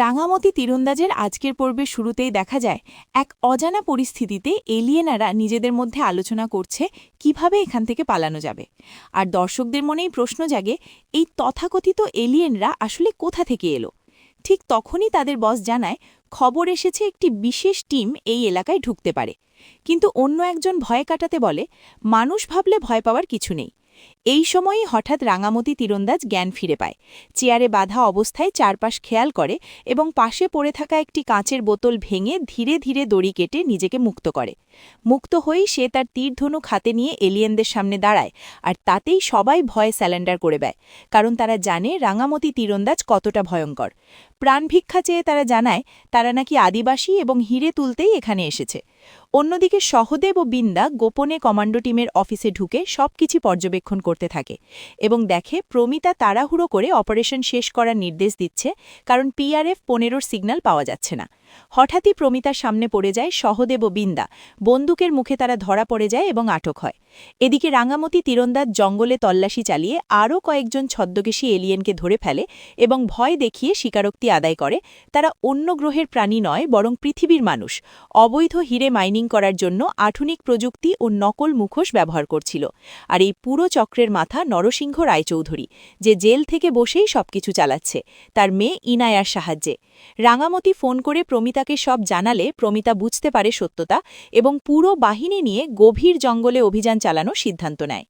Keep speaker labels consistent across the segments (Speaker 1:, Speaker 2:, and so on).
Speaker 1: রাঙামতি তীরন্দাজের আজকের পর্বের শুরুতেই দেখা যায় এক অজানা পরিস্থিতিতে এলিয়েনারা নিজেদের মধ্যে আলোচনা করছে কীভাবে এখান থেকে পালানো যাবে। আর দর্শকদের মনেই প্রশ্ন জাগে, এই তথাকথিত এলিয়েনরা আসলে কোথা থেকে এলো? ঠিক তখনই তাদের বস জানায়, খবর এসেছে একটি বিশেষ টিম এই এলাকায় ঢুকতে পারে। কিন্তু অন্য একজন ভয় কাটাতে বলে, মানুষ ভাবলে ভয় পাওয়ার কিছু নেই। এই সময়ই হঠাৎ রাঙামতি তীরন্দাজ জ্ঞান ফিরে পায়। চেয়ারে বাঁধা অবস্থায় চারপাশ খেয়াল করে এবং পাশে পড়ে থাকা একটি কাঁচের বোতল ভেঙে ধীরে ধীরে দড়ি কেটে নিজেকে মুক্ত করে। মুক্ত হয়েই সে তার তীরধনুক হাতে নিয়ে এলিয়েনদের সামনে দাঁড়ায় আর তাতেই সবাই ভয়ে স্যালেন্ডার করে দেয়, কারণ তারা জানে রাঙামতি তীরন্দাজ কতটা ভয়ঙ্কর। প্রাণভিক্ষা চেয়ে তারা জানায়, তারা নাকি আদিবাসী এবং হিরে তুলতেই এখানে এসেছে। অন্যদিকে সহদেব ও বিন্দা গোপনে কমান্ডো টিমের অফিসে ঢুকে সবকিছু পর্যবেক্ষণ করতে থাকে। এবং দেখে প্রমিতা তাড়াহুড়ো করে অপারেশন শেষ করার নির্দেশ দিচ্ছে, কারণ পিআরএফ পনেরোর সিগন্যাল পাওয়া যাচ্ছে না। হঠাৎই প্রমিতার সামনে পড়ে যায় সহদেব বিন্দা। বন্দুকের মুখে তারা ধরা পড়ে যায় এবং আটক হয়। এদিকে রাঙামতি, তীরন্দাজ জঙ্গলে তল্লাশি চালিয়ে আরও কয়েকজন ছদ্মকেশী এলিয়েনকে ধরে ফেলে এবং ভয় দেখিয়ে স্বীকারোক্তি আদায় করে। তারা অন্য গ্রহের প্রাণী নয়, বরং পৃথিবীর মানুষ। অবৈধ হিরে মাইনিং করার জন্য আধুনিক প্রযুক্তি ও নকল মুখোশ ব্যবহার করছিল। আর এই পুরো চক্রের মাথা নরসিংহ রায়চৌধুরী, যে জেল থেকে বসেই সবকিছু চালাচ্ছে। তার মেয়ে ইনায়ার সাহায্যে। রাঙামতি ফোন করে প্রমিতাকে সব জানালে প্রমিতা বুঝতে পারে সত্যতা এবং পুরো বাহিনী নিয়ে গভীর জঙ্গলে অভিযান চালানোর সিদ্ধান্ত নেয়।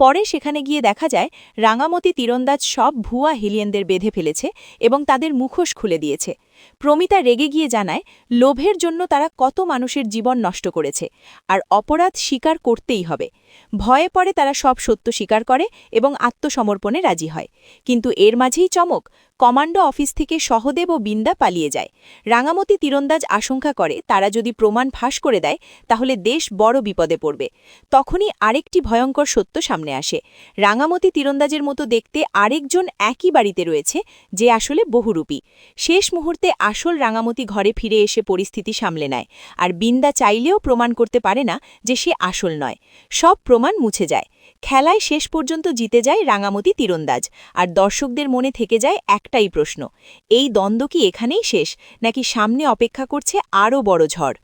Speaker 1: পরে সেখানে গিয়ে দেখা যায়, রাঙামতি তীরন্দাজ সব ভুয়া হিলিয়েনদের বেঁধে ফেলেছে এবং তাদের মুখোশ খুলে দিয়েছে। প্রমিতা রেগে গিয়ে জানায়, লোভের জন্য তারা কত মানুষের জীবন নষ্ট করেছে, আর অপরাধ স্বীকার করতেই হবে। ভয়ে পরে তারা সব সত্য স্বীকার করে এবং আত্মসমর্পণে রাজি হয়। কিন্তু এর মাঝেই চমক, কমান্ডো অফিস থেকে সহদেব ও বিন্দা পালিয়ে যায়। রাঙামতি তীরন্দাজ আশঙ্কা করে, তারা যদি প্রমাণ ফাঁস করে দেয়, তাহলে দেশ বড় বিপদে পড়বে। তখনই আরেকটি ভয়ঙ্কর সত্য সামনে আসে। রাঙামতি তীরন্দাজের মতো দেখতে আরেকজন একই বাড়িতে রয়েছে, যে আসলে বহুরূপী। শেষ মুহূর্তে আসল রাঙামতি ঘরে ফিরে এসে পরিস্থিতি সামলে নেয়, আর বিন্দা চাইলেও প্রমাণ করতে পারে না যে সে আসল নয়। সব প্রমাণ মুছে যায়। খেলায় শেষ পর্যন্ত জিতে যায় রাঙামতি তীরন্দাজ, আর দর্শকদের মনে থেকে যায় একটাই প্রশ্ন, এই দ্বন্দ্ব কি এখানেই শেষ, নাকি সামনে অপেক্ষা করছে আরও বড় ঝড়?